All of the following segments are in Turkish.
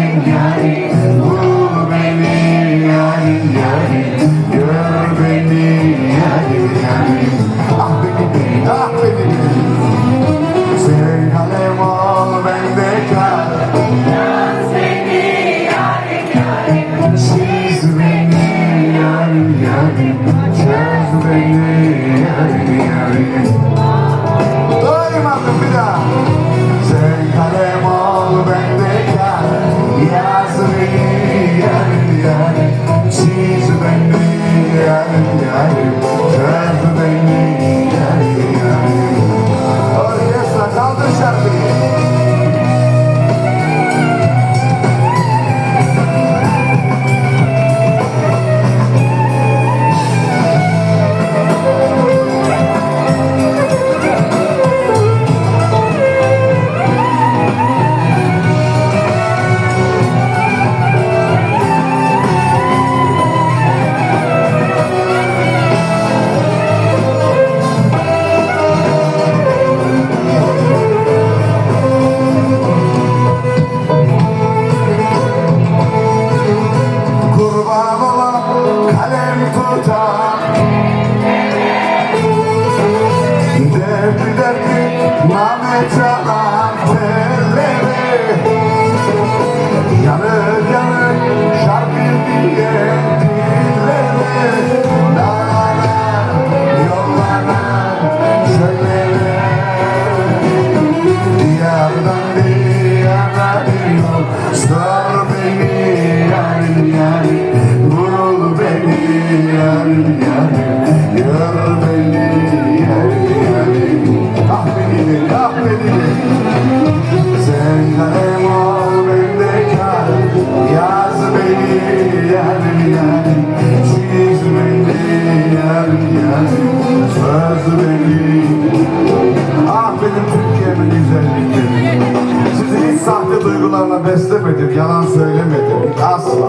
Hare Hare. Yanık yanık şarkı diyen dilleri Sahte duygularla beslemedim, yalan söylemedim. Asla.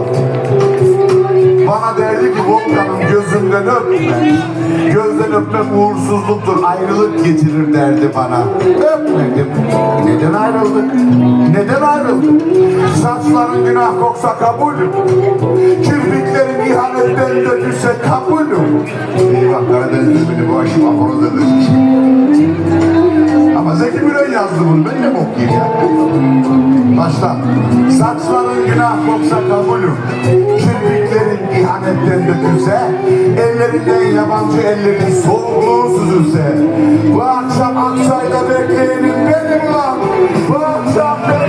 Bana derdi ki Volkan'ın gözünden öpme. Gözden öpmek uğursuzluktur, ayrılık getirir derdi bana. Öpmedim. Neden ayrıldık? Neden ayrıldık? Saçların günah koksa kabulüm. Kirpiklerin ihanetten dökülse kabulüm. Eyvah Karadeniz'de beni bu aşım aforoz edecek. Ama Zeki Müren yazdı bunu. Ben ne bok yiyeyim ya? Başla. Saçların günah koksa kabulüm. Kirpiklerin ihanetten dökülse, ellerinden yabancı ellerin soğukluğu süzülse. Bu akşam Akçay'da bekleyenim benim lan. Bu akşam bekleyenim